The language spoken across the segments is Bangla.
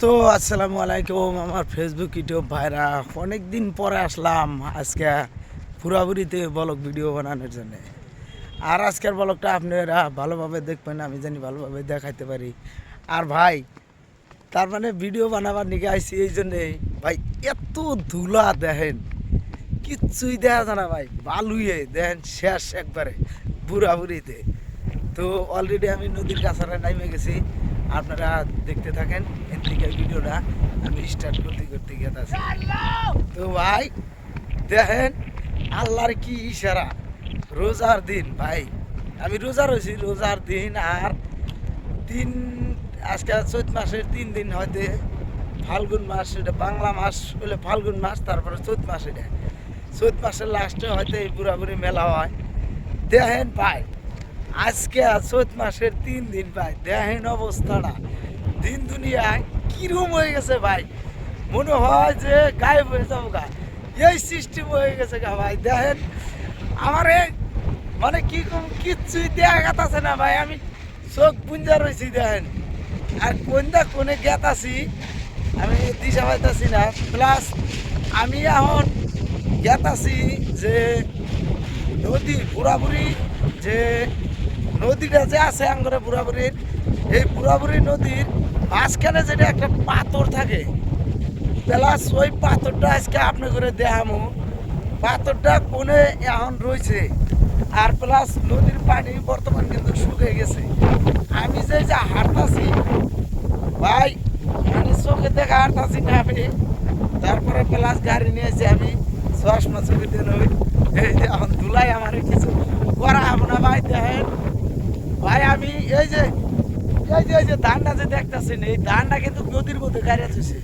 দোস্ত, আসসালামু আলাইকুম। আমার ফেসবুক ইউটিউব ভাইরা অনেক দিন পরে আসলাম আজকে পুরাপুরিতে ব্লগ ভিডিও বানানোর জন্য। আর আজকের ব্লগটা আপনারা ভালোভাবে দেখবেন, আমি জানি ভালোভাবে দেখাইতে পারি। আর ভাই, তার মানে ভিডিও বানাবার নিকে আইসি এই জন্যে। ভাই, এত ধুলা দেখেন কিচ্ছুই দেখা যায় না ভাই, বালুয়ে দেখেন শেষ একবারে বুড়াবুড়িতে তো অলরেডি আমি নদীর কাছারে নামে গেছি। আপনারা দেখতে থাকেন এর থেকে ভিডিওটা আমি স্টার্ট করতে করতে গেছি তো ভাই, দেখেন, আল্লাহর কি ইশারা। রোজার দিন, ভাই। আমি রোজা রয়েছি, রোজার দিন আর তিন, আজকে চৈত মাসের তিন দিন হয়তো ফাল্গুন মাস, এটা বাংলা মাস হলে ফাল্গুন মাস, তারপরে চৈত মাস এটা। চৈত মাসের লাস্টে হয়তো এই বুড়াবুড়ি মেলা হয়। দেখেন ভাই আজকে চৈত মাসের তিন দিন ভাই দেখেন অবস্থাটা। দিন দুনিয়ায় কিরম হয়ে গেছে ভাই। মনে হয় যে গায়েব হয়ে যাব গা। এই সিস্টেম হয়ে গেছে গা ভাই দেখেন আমার মানে কি কম, কিচ্ছুই দেখা গেতাছে না ভাই, আমি চোখ পুঞ্জা রয়েছি দেখেন আর কোনটা কোনে গেত আছি আমি দিশা পাইতাছি না। প্লাস আমি এখন গেত আছি যে নদী বুড়াবুড়ি যে নদীটা যে আছে আঙ্গরে বুড়াবুড়ির, এই বুড়াবুড়ি নদীর মাঝখানে যেটা একটা পাথর থাকে প্লাস ওই পাথরটা আজকে আপনি করে দেখামো। পাথরটা কোনে এখন রয়েছে, আর প্লাস নদীর পানি বর্তমান কিন্তু শুকিয়ে গেছে। আমি যে যে হাঁটতাছি, ভাই মানে চোখে দেখা হাঁটতাছি না আমি। তারপরে প্লাস গাড়ি নিয়েছি আমি চশমা চোখে দিয়ে নই, এই যে এখন ধুলাই আমার কিছু করা হবে না ভাই দেখেন ভাই, আমি এই যে এই যে এই যে ধানটা যে দেখতেছেন, এই ধানটা কিন্তু নদীর মধ্যে গাড়ি আছে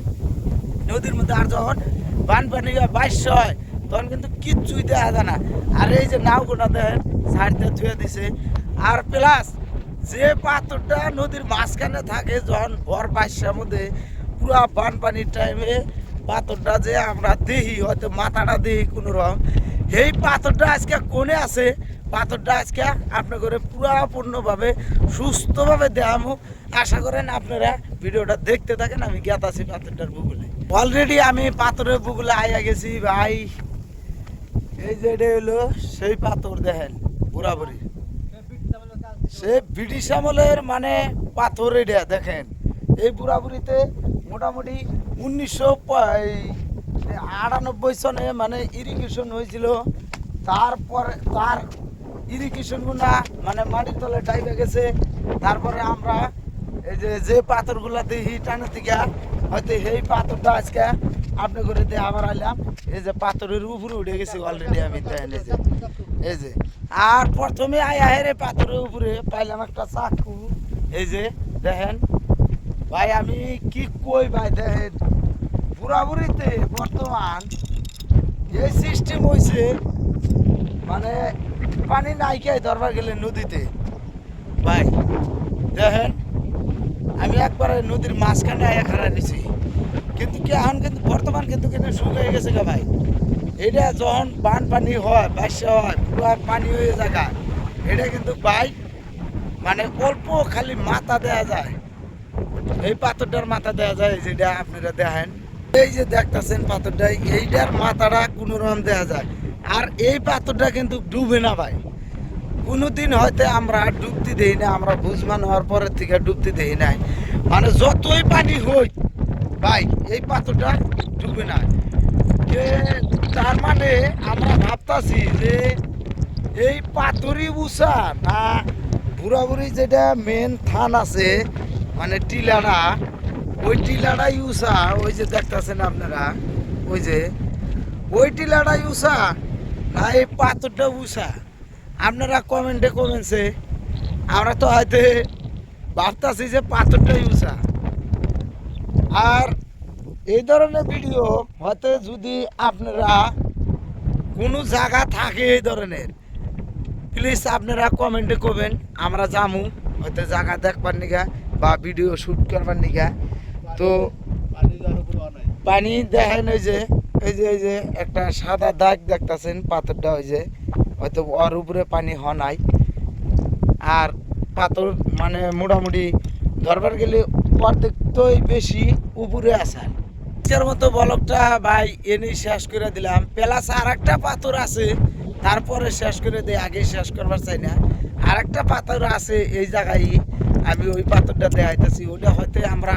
নদীর মধ্যে আর যখন বানপানি বাইশ হয়, তখন কিন্তু কিচ্ছুই দেখা যায় না। আর এই যে নাওগুলো দেখেন সাইডতে ধুয়ে দিছে। আর প্লাস, যে পাথরটা নদীর মাঝখানে থাকে, যখন ভর বাইশের মধ্যে, পুরা বানপানির টাইমে পাথরটা যে আমরা দেখি, হয়তো মাথাটা দেখি কোনো রকম এই পাথরটা আজকে কোনে আছে? পাথরটা আজকে আপনার করে পুরাপূর্ণভাবে সুস্থভাবে দেখামো আশা করেন আপনারা ভিডিওটা দেখতে থাকেন, আমি আছি পাথরটার বুগুলে অলরেডি আমি পাথরের বুগুলে আইয়া গেছি ভাই। এই যে এটা হলো সেই পাথর দেখেন পুরাপুরি সে ব্রিটিশ আমলের মানে পাথর এটা, দেখেন। এই বুড়াবুড়িতে মোটামুটি উনিশশো আটানব্বই সনে মানে ইরিগেশন হয়েছিল। তারপরে তার ইরিগেশনগুলা মানে মাটির তলে টাইপে গেছে। তারপরে আমরা এই যে যে পাথরগুলা দেখি টানের থেকে, হয়তো সেই পাথরটা আজকে আপনি করে দিয়ে আবার আইলাম। এই যে পাথরের উপরে উঠে গেছি অলরেডি আমি এই যে এই যে। আর প্রথমে আয়া হেরে পাথরের উপরে, পাইলাম একটা চাকু। এই যে, দেখেন। ভাই, আমি কি কই ভাই, দেখেন। বুড়াবুড়িতে বর্তমান এই সিস্টেম হয়েছে মানে পানি নাইকাই ধরবার গেলে নদীতে। ভাই, দেখেন, আমি একবারে নদীর মাঝখানে আয়া খাড়া নিছি কিন্তু কি, এখন কিন্তু বর্তমান কিন্তু কিন্তু শুকিয়ে গেছে গা ভাই। এটা যখন বান পানি হয়, বাসা হয়, পুরো পানি হয়ে জায়গা এটা কিন্তু ভাই মানে অল্প খালি মাথা দেয়া যায়। এই পাথরটার মাথা দেয়া যায়, যেটা আপনারা দেখেন। এই যে দেখতেছেন পাথরটা, এইটার মাথাটা কোনো রকম দেয়া যায়। আর এই পাথরটা কিন্তু ডুবে না ভাই। কোনোদিন হয়তো আমরা ডুবতে দেই না, আমরা বুঝমান হওয়ার পরের থেকে ডুবতে দেই নাই। মানে যতই পানি হই, ভাই, এই পাথরটা ডুবে না। তার মানে আমরা ভাবতাছি যে এই পাথরই উষা না, বুড়াবুড়ি যেটা মেন থান আছে মানে টিলাটা, ওই টিলাটাই উষা। ওই যে দেখতেছেন আপনারা, ওই যে, ওই টিলাটাই উষা। এই পাথরটা উষা আপনারা কমেন্টে কমেন্টসে আমরা তো হয়তো ভাবতাছি যে পাথরটাই উষা আর এই ধরনের ভিডিও হয়তো যদি আপনারা কোনো জায়গা থাকে এই ধরনের প্লিজ আপনারা কমেন্টে করবেন আমরা যামু। হয়তো জায়গা দেখবার নিগা বা ভিডিও শ্যুট করবার নিগা। তো পানি দেখেন ওই যে এই যে এই যে, একটা সাদা দাগ দেখতেছেন পাথরটা, ওই যে, হয়তো ওর উপরে পানি হ নাই। আর পাথর মানে মোটামুটি ধরবার গেলে অর্ধেক তোই বেশি উপরে আসার আজকের মতো বলকটা ভাই এনে শেষ করে দিলাম। প্লাস আর একটা পাথর আছে, তারপরে শেষ করে দিই, আগে শেষ করবার চাই না। আর একটা পাথর আছে এই জায়গায়, আমি ওই পাথরটা দেখাইতেছি। ওটা হয়তো আমরা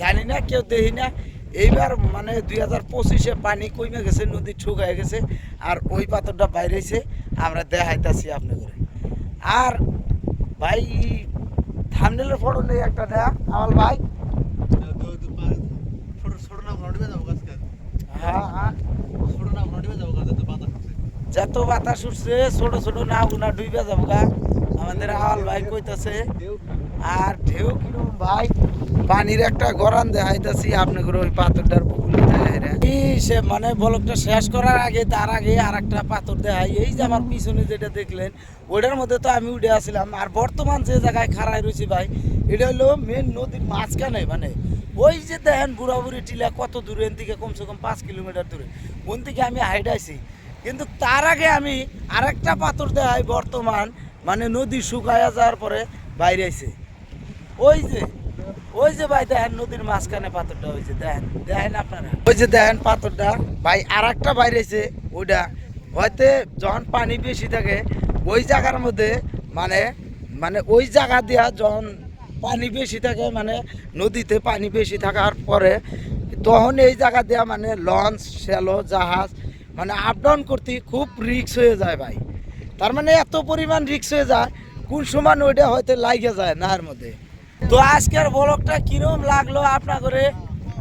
জানি না, কেউ দেখি না। এইবার মানে দুই হাজার পঁচিশে পানি কমে গেছে, নদী শুকায় গেছে, আর ওই পাথরটা বাইরেছে, আমরা দেখাইতেছি আপনাদের। আর ভাই থামনেলের ফটো নেই একটা, দেখ আমার ভাই। যত বাতাস উঠছে, ছোট ছোট না গুনা ডুবে যাব গা আমাদের আওয়াল ভাই কইতাছে, আর ঢেউ কিরম ভাই। পানির একটা গরান দেখাইতাছি আপনাদের ওই পাথরটার পুকুরে সে মানে বলকটা শেষ করার আগে, তার আগে আর একটা পাথর দেখাই এই যে আমার পিছনে যেটা দেখলেন, ওইটার মধ্যে তো আমি উঠে আসছিলাম আর বর্তমান যে জায়গায় খাড়াই রয়েছি ভাই, এটা হলো মেন নদীর মাঝখানে মানে। ওই যে দেখেন বুড়াবুড়ি টিলা কত দূরে এন থেকে কমসে কম পাঁচ কিলোমিটার দূরে। ওন থেকে আমি হাইটাইছি কিন্তু তার আগে আমি আরেকটা পাথর দেখাই বর্তমান মানে নদী শুকায়া যাওয়ার পরে বাইরে আইছে। ওই যে ওই যে ভাই দেখেন নদীর মাঝখানে পাথরটা, ওই যে দেখেন দেখেন আপনারা। ওই যে দেখেন পাথরটা, ভাই আর একটা বাইরেছে ওইটা। হয়তো যখন পানি বেশি থাকে, ওই জায়গার মধ্যে মানে মানে ওই জায়গা দিয়া যখন পানি বেশি থাকে মানে নদীতে পানি বেশি থাকার পরে তখন এই জায়গা দিয়া মানে লঞ্চ, শ্যালো, জাহাজ মানে আপ ডাউন করতে খুব রিক্স হয়ে যায় ভাই। তার মানে এত পরিমাণ রিক্স হয়ে যায়, কোন সময় ওইটা হয়তো লাগে যায় নাহের মধ্যে। তো আজকের ব্লগটা কিরম লাগল আপনার করে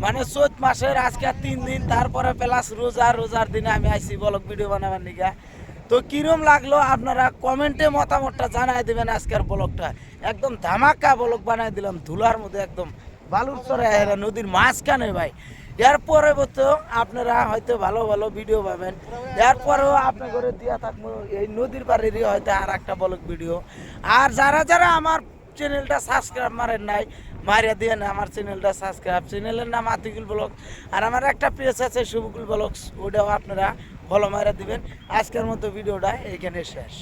মানে চৈত মাসের আজকে তিন দিন, তারপরে প্লাস রোজা, রোজার দিনে আমি আইসি ব্লগ ভিডিও বানাবার নিকা তো কিরম লাগল আপনারা কমেন্টে মতামতটা জানাই দেবেন আজকের ব্লগটা একদম ধামাকা ব্লগ বানাই দিলাম, ধুলার মধ্যে একদম বালুর চরে এরা নদীর মাঝখানে ভাই। এরপরে তো আপনারা হয়তো ভালো ভালো ভিডিও পাবেন। এরপরেও আপনার ঘরে দিয়া থাকব এই নদীর বাড়িরই হয়তো আর একটা ব্লগ ভিডিও আর যারা যারা আমার চ্যানেলটা সাবস্ক্রাইব মারেন নাই মারিয়া দিয়ে না আমার চ্যানেলটা সাবস্ক্রাইব। চ্যানেলের নাম আতিকুল ব্লগ। আর আমার একটা পেজ আছে শুভকুল ব্লগস, ওটাও আপনারা ফলো মারা দিবেন। আজকের মতো ভিডিওটা এখানে শেষ।